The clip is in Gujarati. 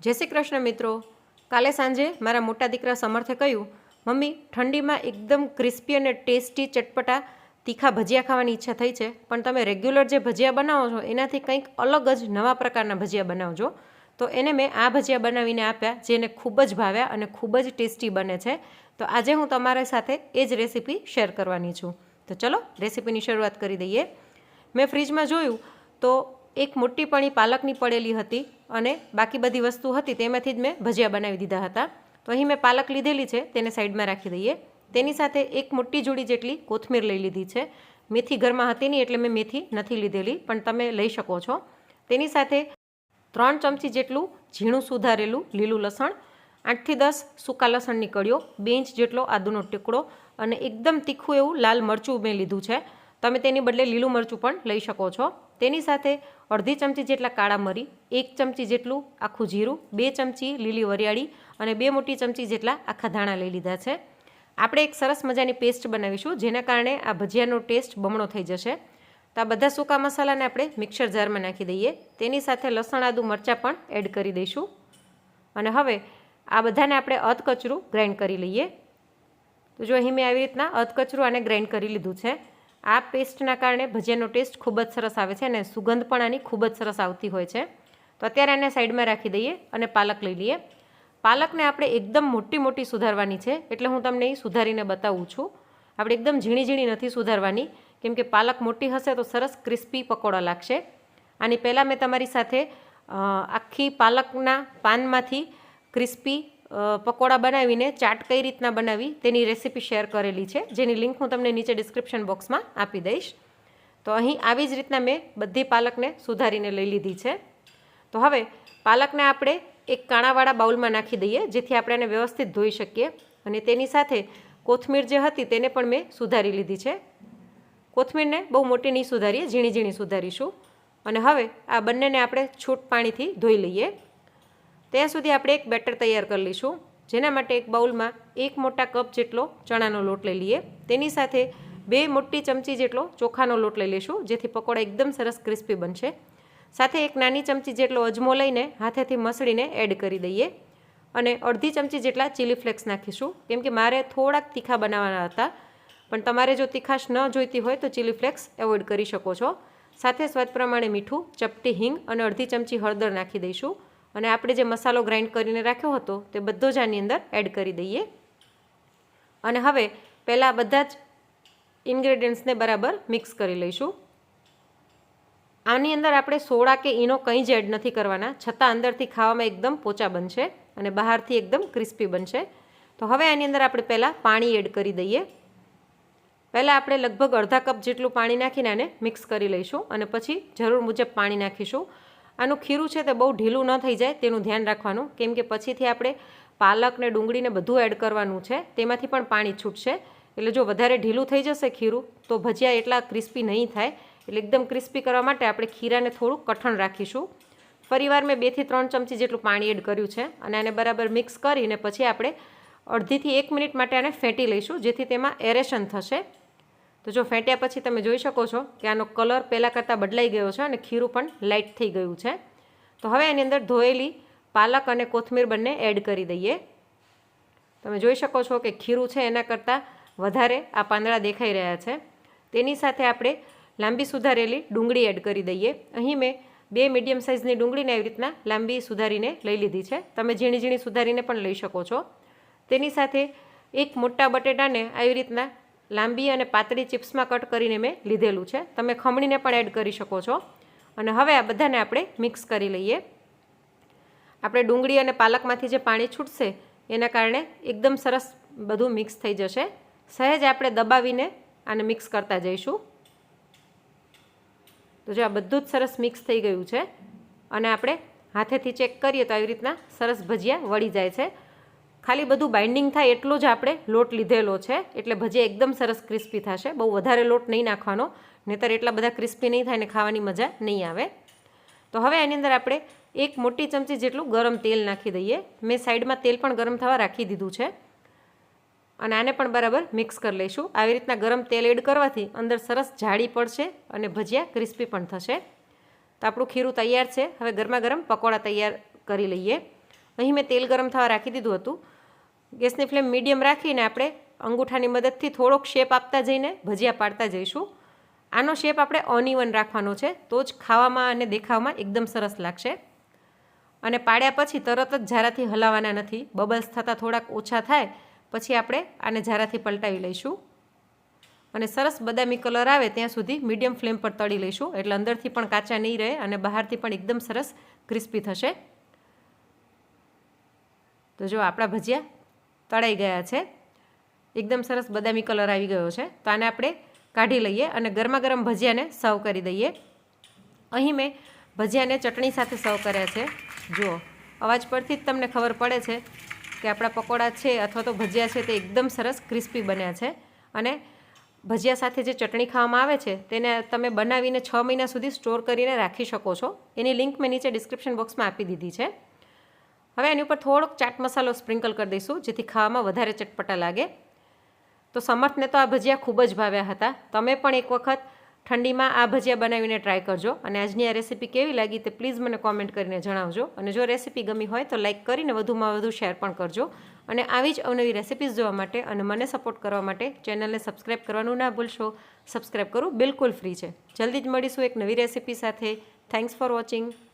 જય શ્રી કૃષ્ણ મિત્રો. કાલે સાંજે મારા મોટા દીકરા સમર્થે કહ્યું, મમ્મી, ઠંડીમાં એકદમ ક્રિસ્પી અને ટેસ્ટી ચટપટા તીખા ભજીયા ખાવાની ઈચ્છા થઈ છે, પણ તમે રેગ્યુલર જે ભજીયા બનાવો છો, એનાથી કંઈક અલગ જ નવા પ્રકારના ભજીયા બનાવજો. તો એને મેં આ ભજીયા બનાવીને આપ્યા, જે એને ખૂબ જ ભાવ્યા અને ખૂબ જ ટેસ્ટી બને છે. તો આજે હું તમારી સાથે એ જ રેસીપી શેર કરવાની છું. તો ચલો રેસીપીની શરૂઆત કરી દઈએ. મેં ફ્રીજમાં જોયું તો એક મોટી પણી પાલકની પડેલી હતી અને બાકી બધી વસ્તુ હતી તેમાંથી જ મેં ભજીયા બનાવી દીધા હતા. તો અહીં મેં પાલક લીધેલી છે, તેને સાઈડમાં રાખી દઈએ. તેની સાથે એક મોટી જોડી જેટલી કોથમીર લઈ લીધી છે. મેથી ઘરમાં હતી નહીં એટલે મેં મેથી નથી લીધેલી, પણ તમે લઈ શકો છો. તેની સાથે ત્રણ ચમચી જેટલું ઝીણું સુધારેલું લીલું લસણ, આઠથી દસ સૂકા લસણની કળીઓ, બે ઇંચ જેટલો આદુનો ટુકડો અને એકદમ તીખું એવું લાલ મરચું મેં લીધું છે. તમે તેની બદલે લીલું મરચું પણ લઈ શકો છો. તેની સાથે અડધી ચમચી જેટલા કાળા મરી, એક ચમચી જેટલું આખું જીરું, બે ચમચી લીલી વરિયાળી અને બે મોટી ચમચી જેટલા આખા ધાણા લઈ લીધા છે. આપણે એક સરસ મજાની પેસ્ટ બનાવીશું, જેના કારણે આ ભજીયાનો ટેસ્ટ બમણો થઈ જશે. તો આ બધા સૂકા મસાલાને આપણે મિક્સર જારમાં નાખી દઈએ. તેની સાથે લસણ, આદુ, મરચાં પણ એડ કરી દઈશું. અને હવે આ બધાને આપણે અધકચરું ગ્રાઇન્ડ કરી લઈએ. તો જો અહીં મેં આવી રીતના અધકચરું આને ગ્રાઇન્ડ કરી લીધું છે આ પેસ્ટના કારણે ભજીયાનો ટેસ્ટ ખૂબ જ સરસ આવે છે અને સુગંધ પણ આની ખૂબ જ સરસ આવતી હોય છે. તો અત્યારે એને સાઈડમાં રાખી દઈએ અને પાલક લઈ લઈએ. પાલકને આપણે એકદમ મોટી મોટી સુધારવાની છે. એટલે હું તમને એ સુધારીને બતાવું છું. આપણે એકદમ ઝીણી ઝીણી નથી સુધારવાની. કેમ કે પાલક મોટી હશે તો સરસ ક્રિસ્પી પકોડા લાગશે. આની પહેલાં મેં તમારી સાથે આખી પાલકના પાનમાંથી ક્રિસ્પી પકોડા બનાવીને, ચાટ કઈ રીતના બનાવી તેની રેસીપી શેર કરેલી છે. જેની લિંક હું તમને નીચે ડિસ્ક્રિપ્શન બોક્સમાં આપી દઈશ. તો અહીં આવી જ રીતના મેં બધી પાલકને સુધારીને લઈ લીધી છે. તો હવે પાલકને આપણે એક કાણાવાળા બાઉલમાં નાખી દઈએ, જેથી આપણે એને વ્યવસ્થિત ધોઈ શકીએ. અને તેની સાથે કોથમીર જે હતી તેને પણ મેં સુધારી લીધી છે. કોથમીરને બહુ મોટી નહીં સુધારીએ ઝીણી ઝીણી સુધારીશું. અને હવે આ બંનેને આપણે છૂટ પાણીથી ધોઈ લઈએ. ત્યાં સુધી આપણે એક બેટર તૈયાર કરી લઈશું. જેના માટે એક બાઉલમાં એક મોટા કપ જેટલો ચણાનો લોટ લઈ લઈએ. તેની સાથે બે મોટી ચમચી જેટલો ચોખાનો લોટ લઈ લઈશું, જેથી પકોડા એકદમ સરસ ક્રિસ્પી બનશે. સાથે એક નાની ચમચી જેટલો અજમો લઈને હાથેથી મસળીને એડ કરી દઈએ. અને અડધી ચમચી જેટલા ચીલી ફ્લેક્સ નાખીશું. કેમ કે મારે થોડાક તીખા બનાવવાના હતા, પણ તમારે જો તીખાશ ન જોઈતી હોય તો ચીલી ફ્લેક્સ એવોઇડ કરી શકો છો. સાથે સ્વાદ પ્રમાણે મીઠું, ચપટી હિંગ અને અડધી ચમચી હળદર નાખી દઈશું. અને આપણે જે મસાલો ગ્રાઇન્ડ કરીને રાખ્યો હતો તે બધો જ આની અંદર એડ કરી દઈએ. અને હવે પહેલાં બધા જ ઇન્ગ્રેડિયન્ટ્સને બરાબર મિક્સ કરી લઈશું. આની અંદર આપણે સોડા કે ઈનો કંઈ જ એડ નથી કરવાના, છતાં અંદરથી ખાવામાં એકદમ પોચા બનશે અને બહારથી એકદમ ક્રિસ્પી બનશે. તો હવે આની અંદર આપણે પહેલાં પાણી એડ કરી દઈએ. પહેલાં આપણે લગભગ અડધા કપ જેટલું પાણી નાખીને આને મિક્સ કરી લઈશું અને પછી જરૂર મુજબ પાણી નાખીશું. આનું ખીરું છે તે બહુ ઢીલું ન થઈ જાય, તેનું ધ્યાન રાખવાનું. કેમ કે પછીથી આપણે પાલક ને ડુંગળીને બધું એડ કરવાનું છે, તેમાંથી પણ પાણી છૂટશે. એટલે જો વધારે ઢીલું થઈ જશે ખીરું, તો ભજીયા એટલા ક્રિસ્પી નહીં થાય. એટલે એકદમ ક્રિસ્પી કરવા માટે આપણે ખીરાને થોડું કઠણ રાખીશું. ફરીવાર મેં બેથી ત્રણ ચમચી જેટલું પાણી એડ કર્યું છે અને આને બરાબર મિક્સ કરીને પછી આપણે અડધીથી એક મિનિટ માટે આને ફેંટી લઈશું, જેથી તેમાં એરેશન થશે. તો જો ફેંટ્યા પછી તમે જોઈ શકો છો કે આનો કલર પહેલાં કરતાં બદલાઈ ગયો છે અને ખીરું પણ લાઇટ થઈ ગયું છે. તો હવે એની અંદર ધોયેલી પાલક અને કોથમીર બંને એડ કરી દઈએ. તમે જોઈ શકો છો કે ખીરું છે એના કરતાં વધારે આ પાંદડા દેખાઈ રહ્યા છે. તેની સાથે આપણે લાંબી સુધારેલી ડુંગળી એડ કરી દઈએ. અહીં મેં બે મીડિયમ સાઇઝની ડુંગળીને એવી રીતના લાંબી સુધારીને લઈ લીધી છે. તમે ઝીણી ઝીણી સુધારીને પણ લઈ શકો છો. તેની સાથે એક મોટા બટેટાને આવી રીતના લાંબી અને પાતળી ચિપ્સમાં કટ કરીને મેં લીધેલું છે. તમે ખમણીને પણ એડ કરી શકો છો. અને હવે આ બધાને આપણે મિક્સ કરી લઈએ. આપણે ડુંગળી અને પાલકમાંથી જે પાણી છૂટશે, એના કારણે એકદમ સરસ બધું મિક્સ થઈ જશે. સહેજ આપણે દબાવીને આને મિક્સ કરતા જઈશું. તો જો આ બધું જ સરસ મિક્સ થઈ ગયું છે, અને આપણે હાથેથી ચેક કરીએ તો આવી રીતના સરસ ભજીયા વળી જાય છે. ખાલી બધું બાઇન્ડિંગ થાય એટલો જ આપણે લોટ લીધેલો છે. એટલે ભજીયા એકદમ સરસ ક્રિસ્પી થશે. બહુ વધારે લોટ નહીં નાખવાનો. નહીંતર એટલા બધા ક્રિસ્પી નહીં થાય ને ખાવાની મજા નહીં આવે. તો હવે આની અંદર આપણે એક મોટી ચમચી જેટલું ગરમ તેલ નાખી દઈએ. મેં સાઈડમાં તેલ પણ ગરમ થવા રાખી દીધું છે. અને આને પણ બરાબર મિક્સ કરી લઈશું. આવી રીતના ગરમ તેલ એડ કરવાથી અંદર સરસ જાળી પડશે અને ભજીયા ક્રિસ્પી પણ થશે. તો આપણું ખીરું તૈયાર છે. હવે ગરમા ગરમ પકોડા તૈયાર કરી લઈએ. અહીં મેં તેલ ગરમ થવા રાખી દીધું હતું. ગેસની ફ્લેમ મીડિયમ રાખીને આપણે અંગૂઠાની મદદથી થોડોક શેપ આપતા જઈને ભજીયા પાડતા જઈશું. આનો શેપ આપણે અનઇવન રાખવાનો છે, તો જ ખાવામાં અને દેખાવમાં એકદમ સરસ લાગશે. અને પાડ્યા પછી તરત જ ઝારાથી હલાવવાના નથી. બબલ્સ થતાં થોડાક ઓછા થાય, પછી આપણે આને ઝારાથી પલટાવી લઈશું. અને સરસ બદામી કલર આવે ત્યાં સુધી મીડિયમ ફ્લેમ પર તળી લઈશું. એટલે અંદરથી પણ કાચા નહીં રહે અને બહારથી પણ એકદમ સરસ ક્રિસ્પી થશે. તો જો આપણા ભજીયા તળાઈ ગયા છે. એકદમ સરસ બદામી કલર આવી ગયો છે. તો આને આપણે કાઢી લઈએ અને ગરમા ગરમ ભજીયાને સર્વ કરી દઈએ. અહીં મેં ભજીયાને ચટણી સાથે સર્વ કર્યા છે. જુઓ, અવાજ પરથી જ તમને ખબર પડે છે કે આપણા પકોડા છે અથવા તો ભજીયા છે તે એકદમ સરસ ક્રિસ્પી બન્યા છે. અને ભજીયા સાથે જે ચટણી ખાવામાં આવે છે તેને તમે બનાવીને છ મહિના સુધી સ્ટોર કરીને રાખી શકો છો. એની લિંક મેં નીચે ડિસ્ક્રિપ્શન બોક્સમાં આપી દીધી છે. હવે એની ઉપર થોડોક ચાટ મસાલો સ્પ્રિંકલ કરી દઈશું, જેથી ખાવામાં વધારે ચટપટા લાગે. તો સમર્થને તો આ ભજીયા ખૂબ જ ભાવ્યા હતા. તમે પણ એક વખત ઠંડીમાં આ ભજીયા બનાવીને ટ્રાય કરજો. અને આજની આ રેસીપી કેવી લાગી તે પ્લીઝ મને કોમેન્ટ કરીને જણાવજો. અને જો રેસીપી ગમી હોય તો લાઇક કરીને વધુમાં વધુ શેર પણ કરજો. અને આવી જ અવનવી રેસીપીઝ જોવા માટે અને મને સપોર્ટ કરવા માટે ચેનલને સબસ્ક્રાઈબ કરવાનું ના ભૂલશો. સબસ્ક્રાઈબ કરવું બિલકુલ ફ્રી છે. જલ્દી જ મળીશું એક નવી રેસીપી સાથે. Thanks for watching